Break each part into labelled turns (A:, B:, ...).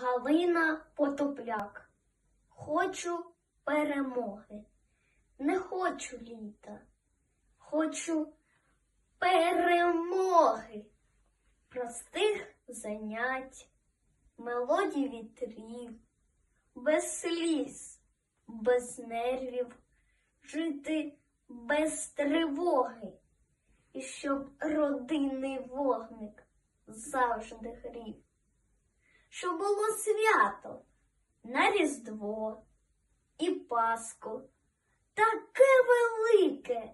A: Галина Потопляк. Хочу перемоги. Не хочу літа. Хочу перемоги. Простих занять, мелодій вітрів, без сліз, без нервів, жити без тривоги. І щоб родинний вогник завжди грів що було свято на Різдво і Пасху, таке велике,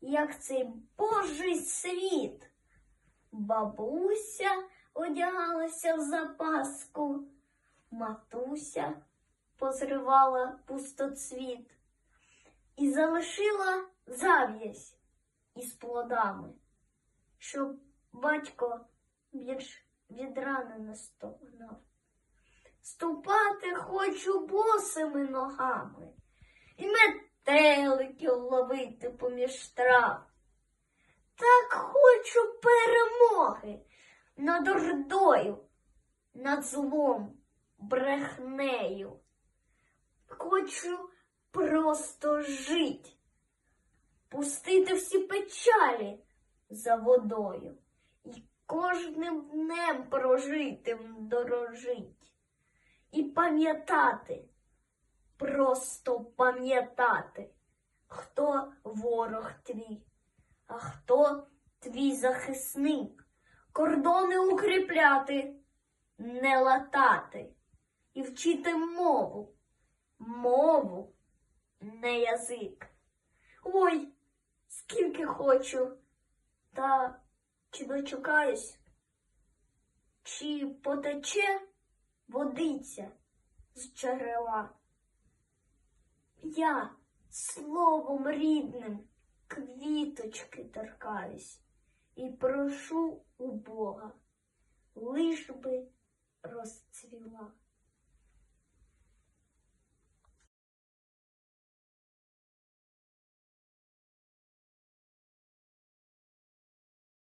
A: як цей Божий світ. Бабуся одягалася в запаску, матуся позривала пустоцвіт і залишила зав'язь із плодами, щоб батько більш від рани не стогнав. Ступати хочу босими ногами і метеликів ловити поміж трав. Так хочу перемоги над ордою, над злом, брехнею. Хочу просто жить, пустити всі печалі за водою і кожним днем прожитим дорожить. І пам'ятати, просто пам'ятати, хто ворог твій, а хто твій захисник, кордони укріпляти, не латати і вчити мову, мову, не язик. Ой, скільки хочу, та чи дочекаюсь, чи потече водиця з джерела. Я словом рідним квіточки торкаюсь і прошу у Бога, лиш би розцвіла.